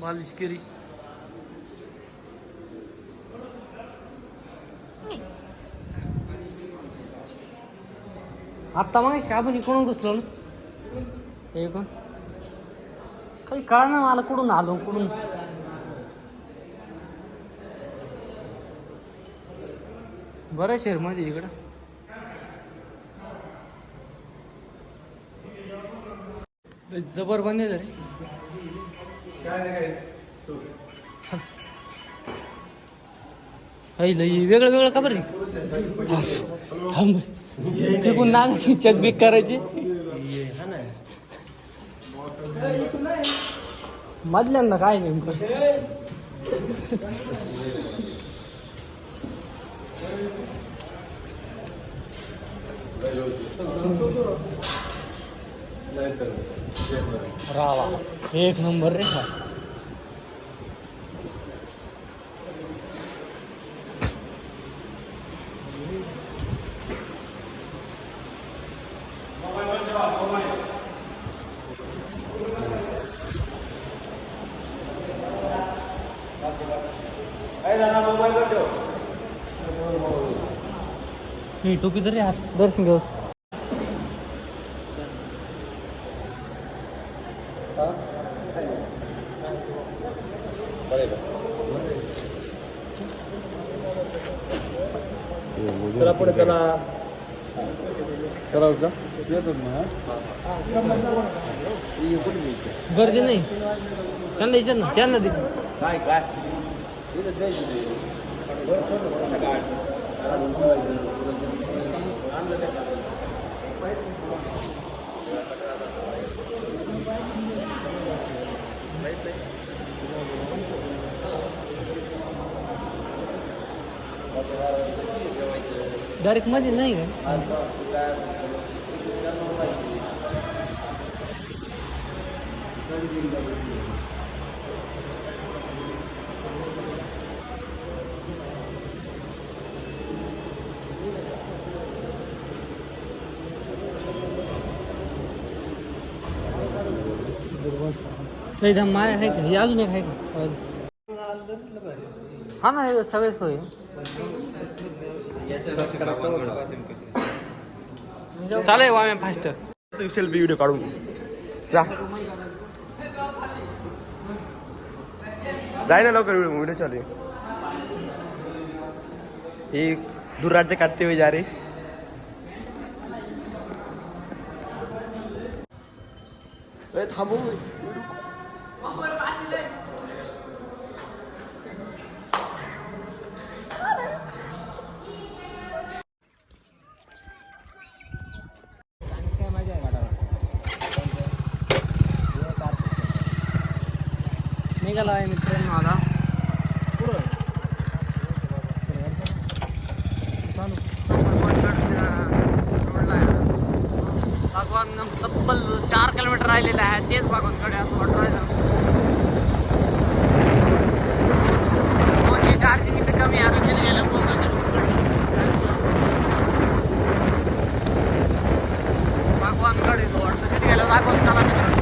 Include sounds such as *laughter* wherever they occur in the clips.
बालिशगिरी आत्ता मग आपण इकडून घुसलो ना. हे कोण? काही कळा ना मला कुठून आलो कुठून? बरं शहरमध्ये इकडं. जबर बनेल रे वेगळं वेगळं का बरं? थांब. फेकून नाग चक बिक करायची. मधल्यांना काय नेमकं? रावा एक नंबर रे हा. ही टोपी तरी हात दर्शन व्यवस्थित चला पुढे चला. करावं ना गर्दी नाही. त्यांना विचार ना त्यांना दे. काय काय? डायरेक्टमध्ये नाही का? माय आहे का? हे अजून एक आहे का? हा ना हे सगळे सोय. चालेल वामे फास्ट. सेल्फी व्हिडिओ काढून. जा. जाय ना लवकर व्हिडिओ चालू आहे. ही दुर्राज्य काढते हुए जा रही ए, थांबू. निघाला आहे मित्रांनो आता भगवान तब्बल चार किलोमीटर राहिलेलं आहे तेच बघून कडे असं वाटतं राहिलं. फोनची चार्जिंग इथे कमी आता तिथे गेलं भगवानकडे वाटतं तिथे गेलं दाखवून चला मित्र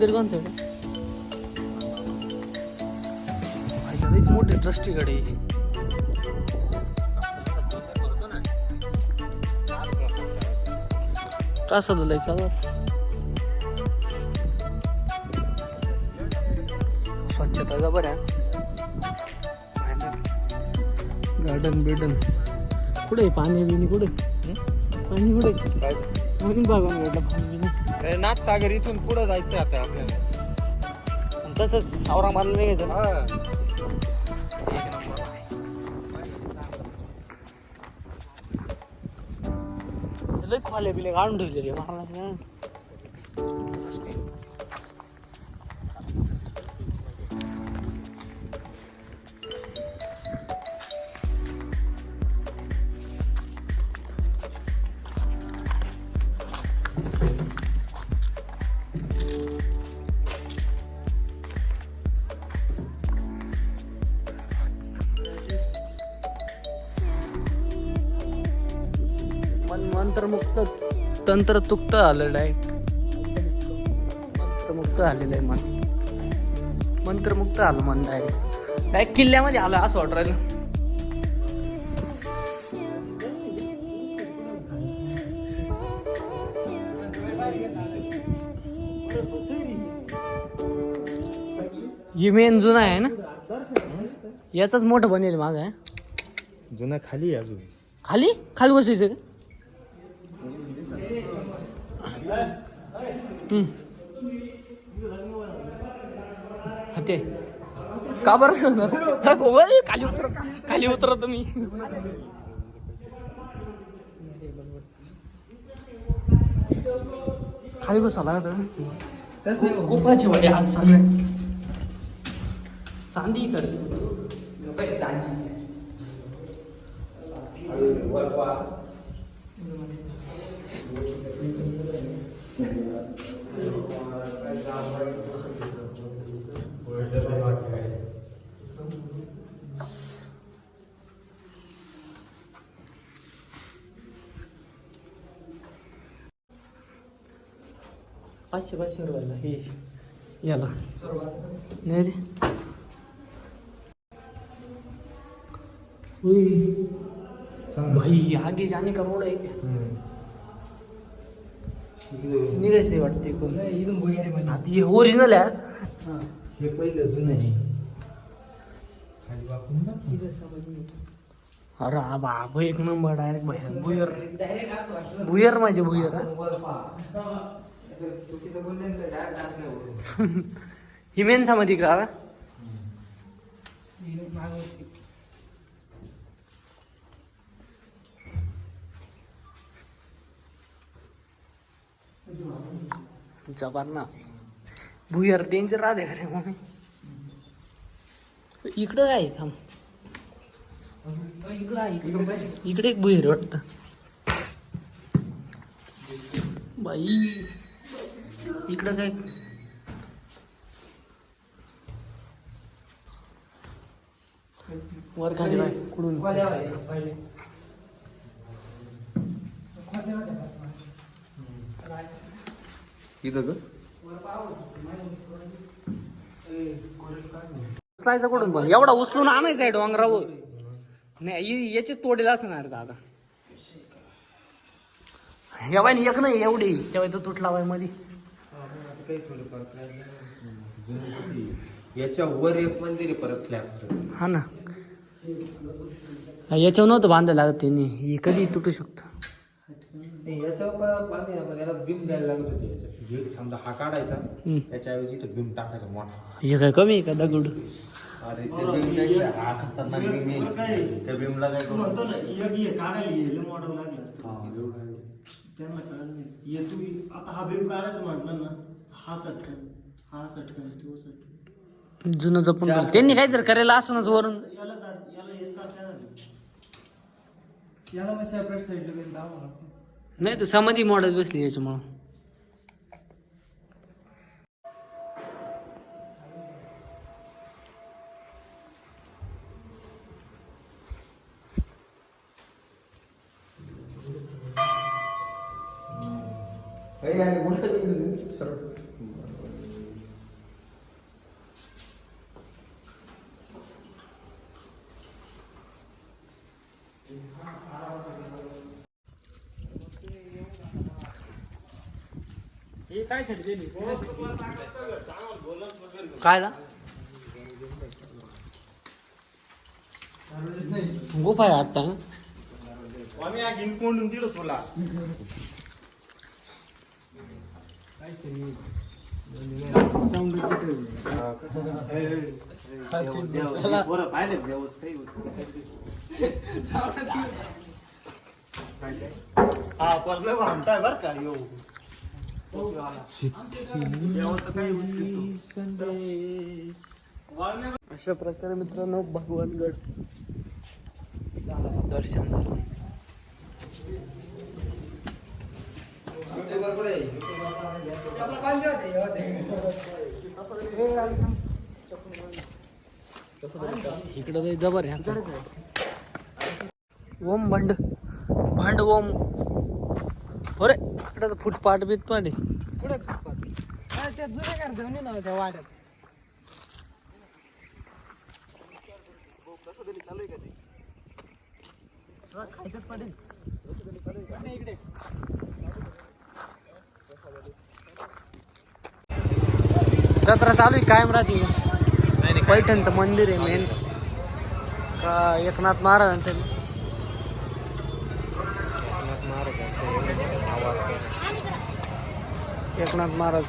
मंदिर कोणतं आहे? मोठी. प्रसाद स्वच्छता जबर आहे गार्डन बिर्डन कुठे पाणी बिणी कुठे? पाणी कुठे? म्हणून बघा म्हटलं पाणी बिणी नाथ सागर इथून पुढे जायचं आता आपल्याला. आणि तसंच औरंगाबादला निघायचं ना लय खोले बिले काढून ठेवले रे महाराज. मंत्रमुक्त तंत्रतुक्त झालं डायरेक्ट मंत्रमुक्त झालेलं आहे मन. मंत्रमुक्त झालं मन डायरेक्ट डायरेक्ट किल्ल्यामध्ये आलं असं वाटत राहिलं. ही मेन जुना आहे ना? याचाच मोठं बनेल माग आहे जुना खाली आहे अजून. खाली? खाली बसायचं का? हम्म. हा ते का बरं? खाली उतर खाली उतरा तुम्ही. खाली बसा लागत खूपच वाटे आज सगळे. चांदी कर चांदी. पाचशे पाचशे रुपयाला हे याला. नाही रे. उई. भाई आगे जाने का रोड आहे क्या? निघायचंय वाटते कोण आता हे ओरिजिनल आहे हे. पहिलं जुनं आहे. अरे हा बाप एक नंबर डायरेक्ट भैया भुयर भुयर माझे भुयर हा. हिमेनचा *laughs* मध्ये का जबार ना. भुयर डेंजर राहते खरे मम्मी? इकडं काय आहे? थांब. इकडं आहे, इकडं. इकडे एक भुयर वाटत. बाई. इकडं काय? वर खाली कुडून. तिथं ग उचलायचं कुठून पण. एवढा उचलून आणायचा आहे डोंगरावर. नाही याचे तोडेल असणार दादा. एवढा एक नाही एवढी. तेव्हा तो तुटला बायमध्ये याच्या वर एक मंदिर आहे परत स्लॅबचं हा ना. हा, याच्यावर नव्हतं बांधायला लागत त्यांनी. हे कधी तुटू शकतं. याच्यावर का बांधे ना पण याला बीम द्यायला लागत होती याच्यात. एक समजा हा काढायचा हम्म. त्याच्याऐवजी बीम टाकायचा मोठा. हे काय कमी आहे का? दगड? अरे ते बीम द्यायचं हा खतरनाक बीम आहे. त्या बीमला काय करू म्हणतो ना एक ये काढायला ये लय मोठं लागलं. हा, एवढं आहे. त्यांना कळलं नाही. ये तू आता हा बीम काढायचं म्हटलं ना हा सटकन हा सटकन तो सटकन. जुनं जपून ठेवलं. त्यांनी काहीतरी करायला असणच वरून. याला दाट- याला हेच काढता येणार नाही. याला मग सेपरेट साईडला घेऊन दावा नाही तर समाधी मॉडेल बसली याच्यामुळं. काही आणि गोष्ट केली काय ना गुफा आहे आत्ता आम्ही या घेऊन कोंडून दिलो तुला पाहिलं व्यवस्थित हा परले म्हणताय बर का अशा प्रकारे मित्रांनो भगवानगड. झालं दर्शन झालं. इकडं जबर आहे. ओम भांड भांड ओम. अरे इकडं फुटपाट बिटपाट आहे. कुठे त्या जुन्या घर जाऊन नव्हत्या वाड्यात. खायचंच पडेल. इकडे. जत्रा चालू आहे कायम राहते. पैठणचं मंदिर आहे मेन का एकनाथ महाराजांचं एकनाथ महाराज.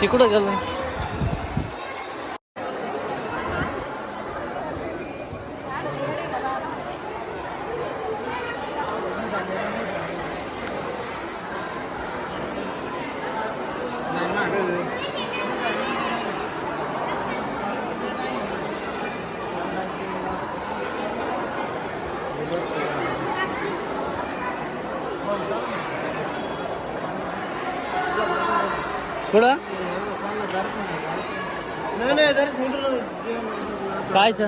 तिकडं गेलं? कुठं? कायच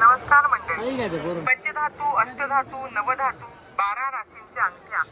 नमस्कार मंडळी. पंचधातू अष्टधातू नवधातू बारा राशींच्या अंगठ्या.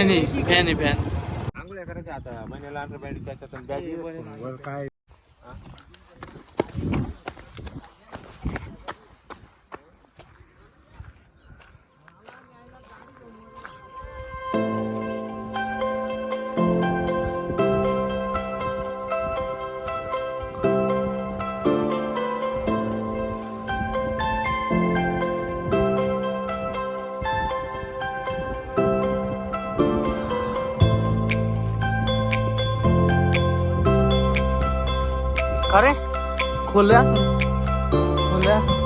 फॅन आहे फॅन आहे फॅन आंघोळ्या करायच्या आता. महिन्याला अंडर बँड काय? का रे खोले असं खोले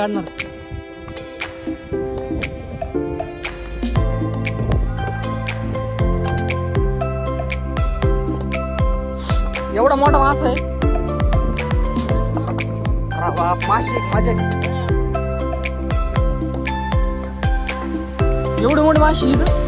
काढणार. एवढा मोठा मास आहे. अरे बाप माशी एक माझ्या एवढी मोठी माशी इथं?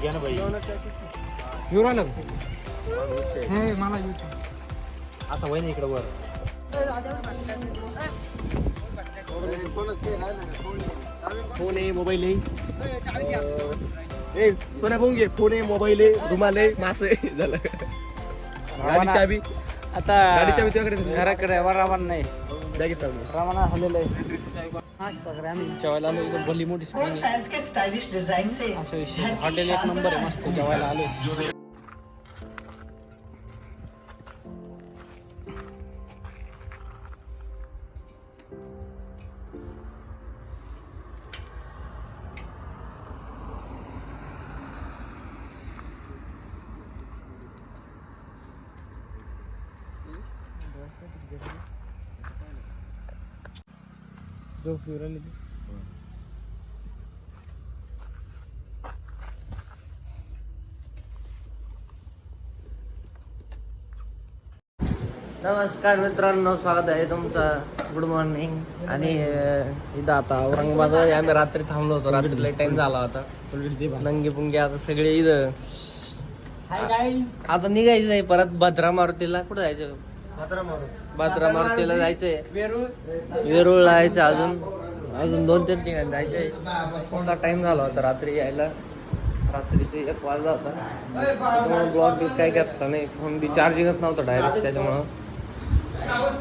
घ्या ना बाई असं वय ना इकडं वर फोन आहे मोबाईल आहे ए सोन्या फोन घे फोन आहे मोबाईल आहे रुमाल आहे मास आहे झालं गाडी चाबी आता गाडी चाबी तुझ्याकडे आहे. घराकडे रावण नाही द्या घेता रावणा हल्लेलं आहे आम्ही. जेवायला आलो इथं भली मोठी स्क्रीन आहे. असं विषय हॉटेल एक नंबर आहे मस्त जेवायला आलो. फिरवली नमस्कार मित्रांनो स्वागत आहे तुमचं. गुड मॉर्निंग आणि अं, इथं आता औरंगाबाद आम्ही रात्री थांबलो होतो. रात्रीला टाइम झाला होता. नंगी पुंगी आता सगळे इथं. आता निघायचं आहे परत भद्रा मारुतीला कुठं जायचं? भद्रा मारुतीला जायचंय. वेरूळ. जायचं अजून. अजून दोन तीन ठिकाणी जायचंय. कोणता टाइम झाला होता रात्री यायला? रात्रीचे एक वाजला होता. ब्लॉग बी काय करता नाही. फोन बी चार्जिंगच नव्हतं डायरेक्ट त्याच्यामुळं.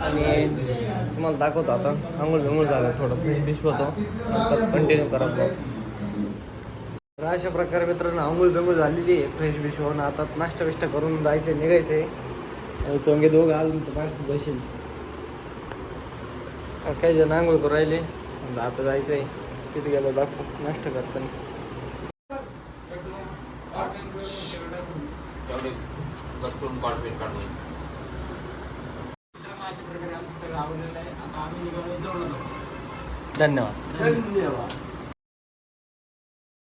आणि तुम्हाला दाखवतो आता. आंघोळ बिंघोळ झालं थोडं. फ्रेश होतो नंतर कंटिन्यू करा ब्लॉग तर अशा प्रकारे मित्रांनो आंघोळ बिंघोळ झालेली आहे. फ्रेश बिश होऊन आता नाश्ता बिष्टा करून जायचे निघायचे चोंगे दोघं अजून तर पाच बसेल. काही जण आंघोळ करू राहिले. आता जायचं आहे तिथे गेलो दाखवू. नाश्ता करताना. धन्यवाद. धन्यवाद.